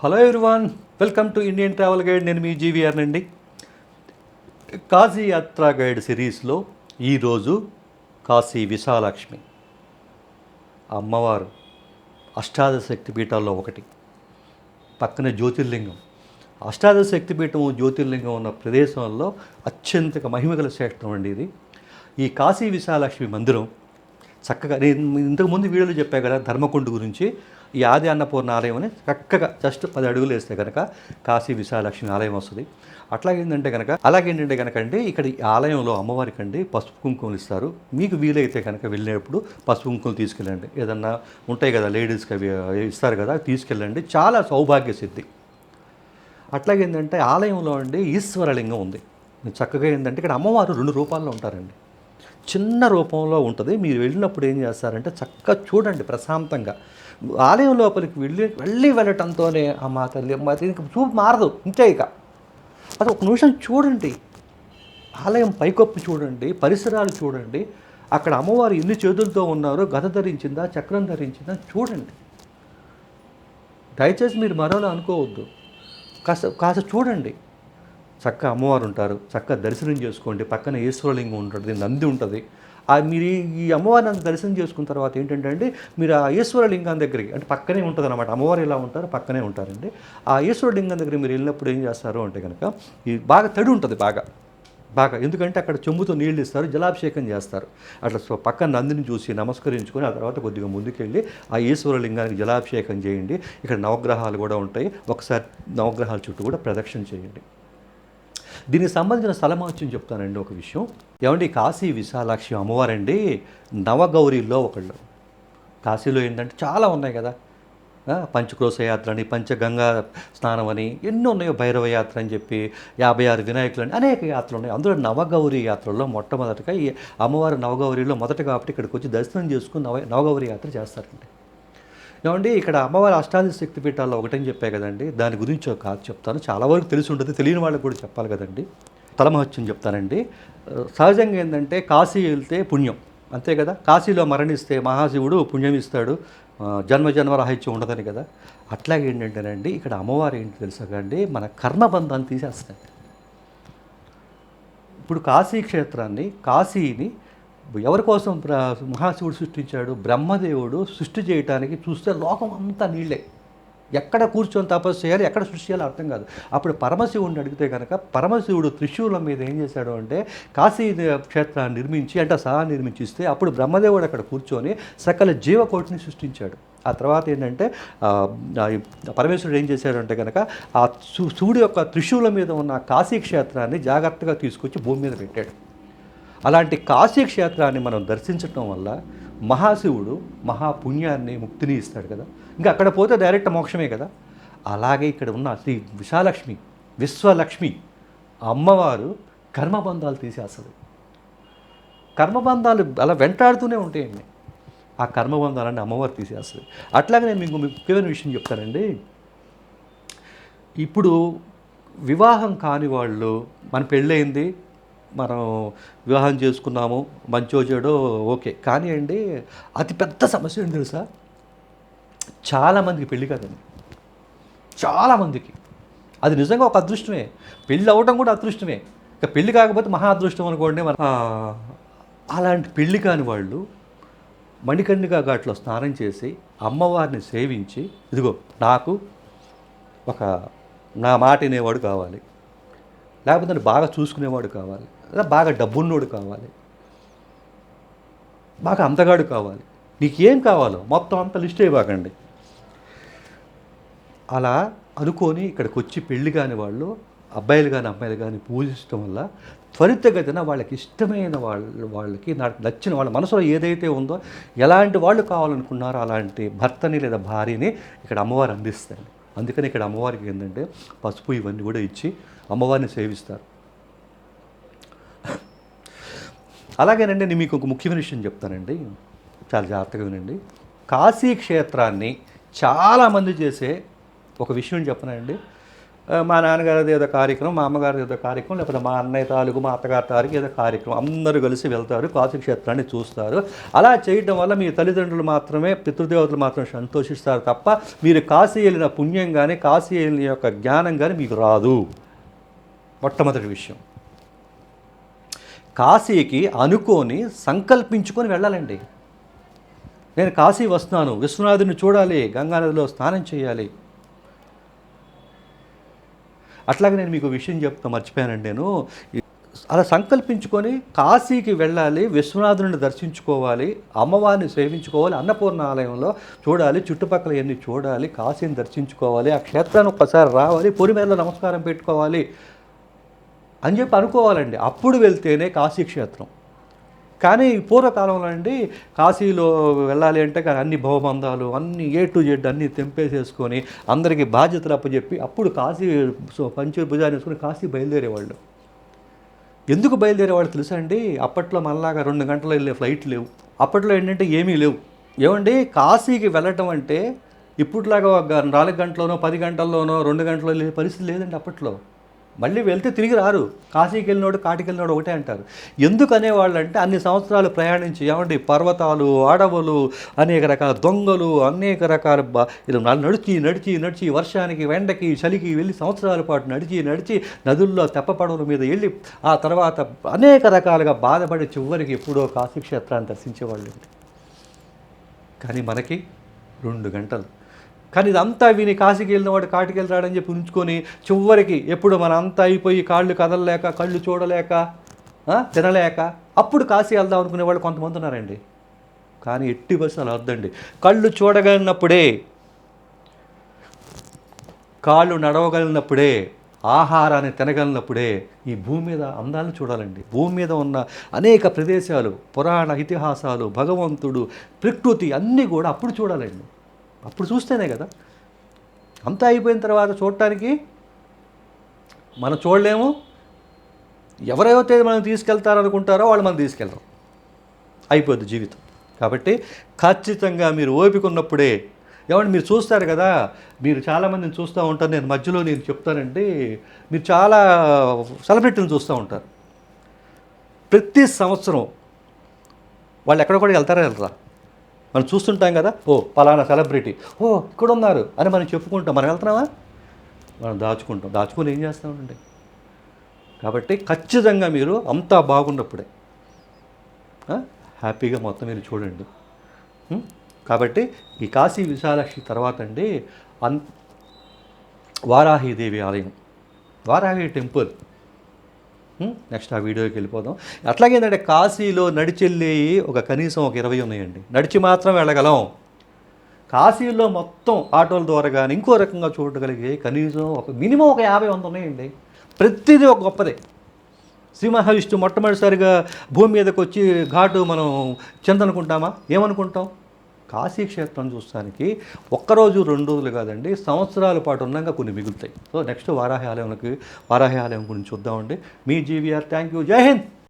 Hello everyone welcome to Indian travel guide. నేను మీ GVR అండి కాశీ యాత్రా గైడ్ సిరీస్లో ఈరోజు కాశీ విశాలక్ష్మి. అమ్మవారు అష్టాదశ శక్తి పీఠాల్లో ఒకటి. పక్కన జ్యోతిర్లింగం. అష్టాదశ శక్తిపీఠం జ్యోతిర్లింగం ఉన్న ప్రదేశంలో అత్యంత మహిమగల క్షేత్రం అండి ఇది. ఈ కాశీ విశాలక్ష్మి మందిరం చక్కగా నేను ఇంతకుముందు వీడియోలో చెప్పా కదా ధర్మకొండ గురించి. ఈ ఆది అన్నపూర్ణ ఆలయం అని చక్కగా జస్ట్ పది అడుగులు వేస్తే కనుక కాశీ విశాలక్ష్మి ఆలయం వస్తుంది. అట్లాగేంటంటే కనుక అలాగేంటంటే కనుక అండి ఇక్కడ ఈ ఆలయంలో అమ్మవారికి అండి పసుపు కుంకుమలు ఇస్తారు. మీకు వీలైతే కనుక వెళ్ళినప్పుడు పసుపు కుంకుమలు తీసుకెళ్ళండి. ఏదన్నా ఉంటాయి కదా లేడీస్కి అవి ఇస్తారు కదా తీసుకెళ్ళండి. చాలా సౌభాగ్య సిద్ధి. అట్లాగేంటంటే ఆలయంలో అండి ఈశ్వరలింగం ఉంది. చక్కగా ఏంటంటే ఇక్కడ అమ్మవారు రెండు రూపాల్లో ఉంటారండి. చిన్న రూపంలో ఉంటుంది. మీరు వెళ్ళినప్పుడు ఏం చేస్తారంటే చక్కగా చూడండి ప్రశాంతంగా. ఆలయం లోపలికి వెళ్ళి వెళ్ళి వెళ్ళటంతోనే ఆ మా తల్లి మా చూపు మారదు. ఇంతే ఇక. అది ఒక నిమిషం చూడండి. ఆలయం పైకప్పు చూడండి పరిసరాలు చూడండి. అక్కడ అమ్మవారు ఎన్ని చేతులతో ఉన్నారో గద ధరించిందా చక్రం ధరించిందా చూడండి. దయచేసి మీరు మరోలా అనుకోవద్దు. కాస్త కాస్త చూడండి. చక్క అమ్మవారు ఉంటారు చక్క దర్శనం చేసుకోండి పక్కన ఈశ్వరలింగం ఉంటుంది నంది ఉంటుంది. మీరు ఈ- అమ్మవారిని అంత దర్శనం చేసుకున్న తర్వాత ఏంటంటే అండి మీరు ఆ ఈశ్వరలింగం దగ్గరికి అంటే పక్కనే ఉంటుంది అనమాట అమ్మవారు ఎలా ఉంటారు పక్కనే ఉంటారండి. ఆ ఈశ్వరలింగం దగ్గర మీరు వెళ్ళినప్పుడు ఏం చేస్తారు అంటే కనుక ఈ బాగా తడి ఉంటుంది బాగా బాగా ఎందుకంటే అక్కడ చెంబుతో నీళ్ళు ఇస్తారు జలాభిషేకం చేస్తారు. అట్లా సో పక్కన నందిని చూసి నమస్కరించుకొని ఆ తర్వాత కొద్దిగా ముందుకెళ్ళి ఆ ఈశ్వరలింగానికి జలాభిషేకం చేయండి. ఇక్కడ నవగ్రహాలు కూడా ఉంటాయి ఒకసారి నవగ్రహాల చుట్టూ కూడా ప్రదక్షిణ చేయండి. దీనికి సంబంధించిన స్థలమాచ్యం చెప్తానండి ఒక విషయం. ఏమండి కాశీ విశాలాక్షి అమ్మవారండి నవగౌరీల్లో ఒకళ్ళు. కాశీలో ఏంటంటే చాలా ఉన్నాయి కదా. పంచక్రోశ యాత్ర అని పంచగంగా స్నానం అని ఎన్నో ఉన్నాయో భైరవ యాత్ర అని చెప్పి యాభై ఆరు వినాయకులు అని అనేక యాత్రలు ఉన్నాయి. అందులో నవగౌరి యాత్రల్లో మొట్టమొదటిగా ఈ అమ్మవారు నవగౌరిలో మొదట కాబట్టి ఇక్కడికి వచ్చి దర్శనం చేసుకుని నవ నవగౌరి యాత్ర చేస్తారండి. ఏమండి ఇక్కడ అమ్మవారి అష్టాది శక్తి పీఠాల్లో ఒకటని చెప్పే కదండి దాని గురించి ఒక కాదు చెప్తాను. చాలా వరకు తెలిసి ఉంటుంది తెలియని వాళ్ళకి కూడా చెప్పాలి కదండి. తలమహత్యం చెప్తానండి. సహజంగా ఏంటంటే కాశీ వెళ్తే పుణ్యం అంతే కదా? కాశీలో మరణిస్తే మహాశివుడు పుణ్యం ఇస్తాడు జన్మ జన్మ రాహిత్యం ఉండదని కదా? అట్లాగే ఏంటంటేనండి ఇక్కడ అమ్మవారు ఏంటి తెలుసండి మన కర్మబంధాన్ని తీసేస్తాయి. ఇప్పుడు కాశీ క్షేత్రాన్ని కాశీని ఎవరి కోసం మహాశివుడు సృష్టించాడు? బ్రహ్మదేవుడు సృష్టి చేయటానికి చూస్తే లోకం అంతా నీళ్ళే. ఎక్కడ కూర్చొని తపస్సు చేయాలి ఎక్కడ సృష్టి చేయాలో అర్థం కాదు. అప్పుడు పరమశివుడిని అడిగితే కనుక పరమశివుడు త్రిశూలం మీద ఏం చేశాడు అంటే కాశీ క్షేత్రాన్ని నిర్మించి అంటే సహా నిర్మించిస్తే అప్పుడు బ్రహ్మదేవుడు అక్కడ కూర్చొని సకల జీవకోటిని సృష్టించాడు. ఆ తర్వాత ఏంటంటే పరమేశ్వరుడు ఏం చేశాడు అంటే కనుక ఆ శు- శివుడి యొక్క త్రిశూలం మీద ఉన్న కాశీ క్షేత్రాన్ని జాగ్రత్తగా తీసుకొచ్చి భూమి మీద పెట్టాడు. అలాంటి కాశీ క్షేత్రాన్ని మనం దర్శించటం వల్ల మహాశివుడు మహాపుణ్యాన్ని ముక్తిని ఇస్తాడు కదా. ఇంకా అక్కడ పోతే డైరెక్ట్ మోక్షమే కదా. అలాగే ఇక్కడ ఉన్న శ్రీ విశాలక్ష్మి విశ్వలక్ష్మి అమ్మవారు కర్మబంధాలు తీసేస్తుంది కర్మబంధాలు అలా వెంటాడుతూనే ఉంటాయండి ఆ కర్మబంధాలన్నీ అమ్మవారు తీసేస్తుంది అట్లాగే నేను మీకు ముఖ్యమైన విషయం చెప్తానండి. ఇప్పుడు వివాహం కాని వాళ్ళు మన పెళ్ళయింది మనం వివాహం చేసుకున్నాము మంచో చెడో ఓకే. కానీ అండి అతిపెద్ద సమస్య ఏంటి తెలుసా? చాలామందికి పెళ్ళి కాదండి. చాలామందికి. అది నిజంగా ఒక అదృష్టమే. పెళ్ళి అవ్వడం కూడా అదృష్టమే. ఇక పెళ్ళి కాకపోతే మహా అదృష్టం అనుకోండి మన. అలాంటి పెళ్ళి కాని వాళ్ళు మణికర్ణిక ఘాట్లో స్నానం చేసి అమ్మవారిని సేవించి ఇదిగో నాకు ఒక నా మాట వినేవాడు కావాలి. లేకపోతే నన్ను బాగా చూసుకునేవాడు కావాలి. లేదా బాగా డబ్బున్నోడు కావాలి. బాగా అంతగాడు కావాలి. నీకు ఏం కావాలో? మొత్తం అంత లిస్ట్ ఇవ్వకండి అలా అనుకొని ఇక్కడికి వచ్చి పెళ్ళి కాని వాళ్ళు అబ్బాయిలు కానీ అమ్మాయిలు కానీ పూజించడం వల్ల త్వరితగతిన వాళ్ళకి ఇష్టమైన వాళ్ళ వాళ్ళకి నాకు నచ్చిన వాళ్ళ మనసులో ఏదైతే ఉందో ఎలాంటి వాళ్ళు కావాలనుకున్నారో అలాంటి భర్తని లేదా భార్యని ఇక్కడ అమ్మవారు అందిస్తారు. అందుకని ఇక్కడ అమ్మవారికి ఏంటంటే పసుపు ఇవన్నీ కూడా ఇచ్చి అమ్మవారిని సేవిస్తారు. అలాగేనండి నేను మీకు ఒక ముఖ్యమైన విషయం చెప్తానండి. చాలా జాగ్రత్తగా వినండి. కాశీ క్షేత్రాన్ని చాలామంది చేసే ఒక విషయం చెప్పనండి. మా నాన్నగారిది ఏదో కార్యక్రమం మా అమ్మగారిది ఏదో కార్యక్రమం లేకపోతే మా అన్నయ్య తాలూకు మా అత్తగారి తాలూకు ఏదో కార్యక్రమం. అందరూ కలిసి వెళ్తారు కాశీ క్షేత్రాన్ని చూస్తారు. అలా చేయడం వల్ల మీ తల్లిదండ్రులు మాత్రమే పితృదేవతలు మాత్రమే సంతోషిస్తారు తప్ప మీరు కాశీ వెళ్ళిన పుణ్యం కానీ కాశీ వెళ్ళిన యొక్క జ్ఞానం కానీ మీకు రాదు. మొట్టమొదటి విషయం. కాశీకి అనుకోని సంకల్పించుకొని వెళ్ళాలండి. నేను కాశీ వస్తున్నాను. విశ్వనాథుని చూడాలి. గంగానదిలో స్నానం చేయాలి. అట్లాగే నేను మీకు విషయం చెప్తా మర్చిపోయానండి నేను. అలా సంకల్పించుకొని కాశీకి వెళ్ళాలి విశ్వనాథుని దర్శించుకోవాలి అమ్మవారిని సేవించుకోవాలి అన్నపూర్ణ ఆలయంలో చూడాలి చుట్టుపక్కల ఎన్ని చూడాలి కాశీని దర్శించుకోవాలి ఆ క్షేత్రాన్ని ఒకసారి రావాలి పొరిమేరలో నమస్కారం పెట్టుకోవాలి అని చెప్పి అనుకోవాలండి. అప్పుడు వెళ్తేనే కాశీ క్షేత్రం. కానీ పూర్వకాలంలో అండి కాశీలో వెళ్ళాలి అంటే కానీ అన్ని భవబంధాలు అన్ని ఏ టు జెడ్ అన్నీ తెంపేసేసుకొని అందరికీ బాధ్యతలు అప్పచెప్పి అప్పుడు కాశీ సో పంచ భుజాన్ని కాశీ బయలుదేరేవాళ్ళు. ఎందుకు బయలుదేరేవాళ్ళు తెలుసా అండి? అప్పట్లో మనలాగా రెండు గంటలు వెళ్ళే ఫ్లైట్ లేవు. అప్పట్లో ఏంటంటే ఏమీ లేవు. ఏమండి? కాశీకి వెళ్ళటం అంటే ఇప్పట్లాగా ఒక నాలుగు గంటలోనో పది గంటల్లోనో రెండు గంటల్లో వెళ్ళే పరిస్థితి లేదండి అప్పట్లో. మళ్ళీ వెళ్తే తిరిగి రారు. కాశీకి వెళ్ళినోడు కాటికి వెళ్ళినోడు ఒకటే అంటారు. ఎందుకు అనేవాళ్ళు అంటే అన్ని సంవత్సరాలు ప్రయాణించి ఏమండి పర్వతాలు అడవులు అనేక రకాల దొంగలు అనేక రకాల ఇలా నడిచి నడిచి నడిచి వర్షానికి వెండకి చలికి వెళ్ళి సంవత్సరాల పాటు నడిచి నడిచి నదుల్లో తెప్పపడవల మీద వెళ్ళి ఆ తర్వాత అనేక రకాలుగా బాధపడి చివరికి ఎప్పుడో కాశీ క్షేత్రాన్ని దర్శించేవాళ్ళు. కానీ మనకి రెండు గంటలు. కానీ ఇదంతా విని కాశీకి వెళ్ళిన వాడు కాటికి వెళ్తాడని చెప్పి ఉంచుకొని చివరికి ఎప్పుడు మన అంతా అయిపోయి కాళ్ళు కదలలేక కళ్ళు చూడలేక తినలేక అప్పుడు కాశీ వెళ్దాం అనుకునే వాళ్ళు కొంతమంది ఉన్నారండి. కానీ ఎట్టి బస్సు అలా వద్దండి. కళ్ళు చూడగలిగినప్పుడే కాళ్ళు నడవగలిగినప్పుడే ఆహారాన్ని తినగలిగినప్పుడే ఈ భూమి మీద అందాలను చూడాలండి. భూమి మీద ఉన్న అనేక ప్రదేశాలు పురాణ ఇతిహాసాలు భగవంతుడు ప్రకృతి అన్నీ కూడా అప్పుడు చూడాలండి. అప్పుడు చూస్తేనే కదా. అంతా అయిపోయిన తర్వాత చూడటానికి మనం చూడలేము ఎవరైతే మనం తీసుకెళ్తారనుకుంటారో వాళ్ళు మనం తీసుకెళ్తాం అయిపోద్ది జీవితం. కాబట్టి ఖచ్చితంగా మీరు ఓపిక ఉన్నప్పుడే ఏమంటే మీరు చూస్తారు కదా మీరు చాలామందిని చూస్తూ ఉంటారు. నేను మధ్యలో నేను చెప్తానండి మీరు చాలా సెలబ్రిటీని చూస్తూ ఉంటారు. ప్రతి సంవత్సరం వాళ్ళు ఎక్కడ కూడా వెళ్తారా మనం చూస్తుంటాం కదా ఓ పలానా సెలబ్రిటీ ఓ ఇక్కడ ఉన్నారు అని మనం చెప్పుకుంటాం. మనం వెళ్తున్నామా? మనం దాచుకుంటాం. దాచుకొని ఏం చేస్తామండి కాబట్టి ఖచ్చితంగా మీరు అంతా బాగున్నప్పుడే హ్యాపీగా మొత్తం మీరు చూడండి. కాబట్టి ఈ కాశీ విశాలాక్షి తర్వాత అండి అన్ వారాహిదేవి ఆలయం. వారాహి టెంపుల్. నెక్స్ట్ ఆ వీడియోకి వెళ్ళిపోదాం. అట్లాగే ఏంటంటే కాశీలో నడిచెళ్ళి ఒక కనీసం ఒక ఇరవై ఉన్నాయండి. నడిచి మాత్రం వెళ్ళగలం. కాశీలో మొత్తం ఆటోల ద్వారా కానీ ఇంకో రకంగా చూడగలిగే కనీసం ఒక మినిమం ఒక యాభై వంద ఉన్నాయండి. ప్రతిదీ ఒక గొప్పదే. శ్రీ మహావిష్ణు మొట్టమొదటిసారిగా భూమి మీదకి వచ్చి ఘాటు మనం చెందనుకుంటామా? ఏమనుకుంటాం? కాశీ క్షేత్రం చూస్తానికి ఒక్కరోజు రెండు రోజులు కాదండి సంవత్సరాల పాటు ఉన్నాక కొన్ని మిగులుతాయి. సో నెక్స్ట్ వారాహి ఆలయంకి వారాహి ఆలయం గురించి చూద్దామండి. మీ జీవీఆర్ థ్యాంక్ యూ. జై హింద్!